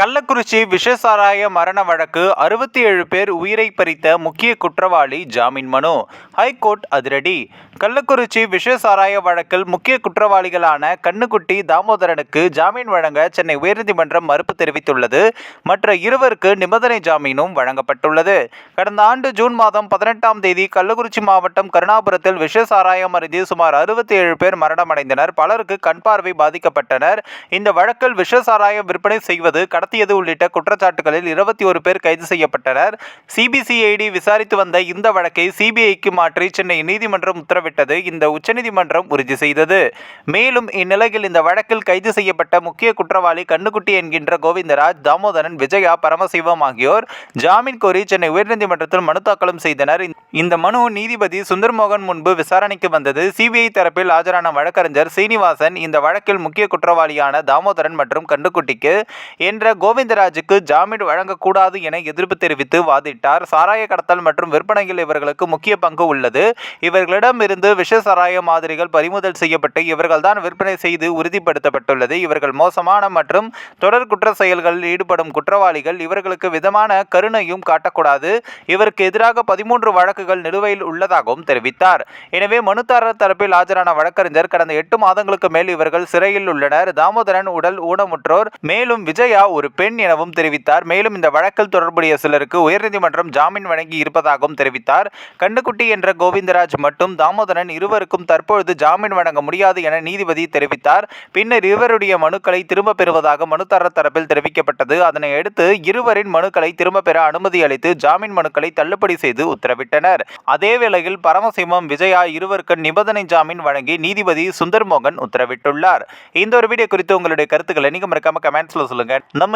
கள்ளக்குறிச்சி விஷசாராய மரண வழக்கு அறுபத்தி ஏழு பேர் உயிரை பறித்த முக்கிய குற்றவாளி ஜாமீன் மனு. ஹைகோர்ட் அதிரடி. கள்ளக்குறிச்சி விஷசாராய வழக்கில் முக்கிய குற்றவாளிகளான கண்ணுக்குட்டி தாமோதரனுக்கு ஜாமீன் வழங்க சென்னை உயர்நீதிமன்றம் மறுப்பு தெரிவித்துள்ளது. மற்ற இருவருக்கு நிபந்தனை ஜாமீனும் வழங்கப்பட்டுள்ளது. கடந்த ஆண்டு ஜூன் மாதம் பதினெட்டாம் தேதி கள்ளக்குறிச்சி மாவட்டம் கருணாபுரத்தில் விஷசாராயம் அருந்தி சுமார் அறுபத்தி ஏழு பேர் மரணமடைந்தனர். பலருக்கு கண்பார்வை பாதிக்கப்பட்டனர். இந்த வழக்கில் விஷசாராயம் விற்பனை செய்வது நடத்தியது உள்ளிட்ட குற்றச்சாட்டுகளில் இருபத்தி ஒரு பேர் கைது செய்யப்பட்டனர். சிபிசிஐடி விசாரித்து வந்த இந்த வழக்கை சிபிஐக்கு மாற்றி சென்னை நீதிமன்றம் உத்தரவிட்டது. இந்த உச்சநீதிமன்றம் உறுதி செய்தது. மேலும் இந்நிலையில் இந்த வழக்கில் கைது செய்யப்பட்ட முக்கிய குற்றவாளி கண்ணுக்குட்டி என்கின்ற கோவிந்தராஜ் தாமோதரன் விஜயா பரமசிவம் ஆகியோர் ஜாமீன் கோரி சென்னை உயர்நீதிமன்றத்தில் மனு தாக்கலும் செய்தனர். இந்த மனு நீதிபதி சுந்தர்மோகன் முன்பு விசாரணைக்கு வந்தது. சிபிஐ தரப்பில் ஆஜரான வழக்கறிஞர் சீனிவாசன் இந்த வழக்கில் முக்கிய குற்றவாளியான தாமோதரன் மற்றும் கண்டுக்குட்டிக்கு என்ற கோவிந்தராஜுக்கு ஜாமீன் வழங்கக்கூடாது என எதிர்ப்பு தெரிவித்து வாதிட்டார். சாராய கடத்தல் மற்றும் விற்பனையில் இவர்களுக்கு முக்கிய பங்கு உள்ளது. இவர்களிடமிருந்து விஷ சாராய மாதிரிகள் பறிமுதல் செய்யப்பட்டு இவர்கள்தான் விற்பனை செய்து உறுதிப்படுத்தப்பட்டுள்ளது. இவர்கள் மோசமான மற்றும் தொடர் குற்ற செயல்களில் ஈடுபடும் குற்றவாளிகள். இவர்களுக்கு விதமான கருணையும் காட்டக்கூடாது. இவருக்கு எதிராக பதிமூன்று வழக்குகள் நிலுவையில் உள்ளதாகவும் தெரிவித்தார். எனவே மனுதாரர் தரப்பில் ஆஜரான வழக்கறிஞர் கடந்த எட்டு மாதங்களுக்கு மேல் இவர்கள் சிறையில் உள்ளனர். தாமோதரன் உடல் ஊனமுற்றோர். மேலும் விஜயா ஒரு பெண் எனவும் தெரிவித்தார். மேலும் இந்த வழக்கில் தொடர்புடைய சிலருக்கு உயர்நீதிமன்றம் ஜாமீன் வழங்கி இருப்பதாகவும் தெரிவித்தார். கண்ணுக்குட்டி என்ற கோவிந்தராஜ் மற்றும் தாமோதரன் இருவருக்கும் தற்பொழுது ஜாமீன் வழங்க முடியாது என நீதிபதி தெரிவித்தார். பின்னர் இருவருடைய மனுக்களை திரும்ப பெறுவதாக மனுதாரர் தரப்பில் தெரிவிக்கப்பட்டது. அதனை அடுத்து இருவரின் மனுக்களை திரும்ப பெற அனுமதி அளித்து ஜாமீன் மனுக்களை தள்ளுபடி செய்து உத்தரவிட்டனர். அதேவேளையில் பரமசிம்மம் பரமசிவம் விஜயா இருவருக்கு நிபந்தனை ஜாமீன் வழங்கி நீதிபதி சுந்தர்மோகன் உத்தரவிட்டுள்ளார். இந்த ஒரு வீடியோ குறித்து உங்களுடைய கருத்துக்களை நீங்க மறக்காம கமெண்ட்ஸ்ல சொல்லுங்க. நம்ம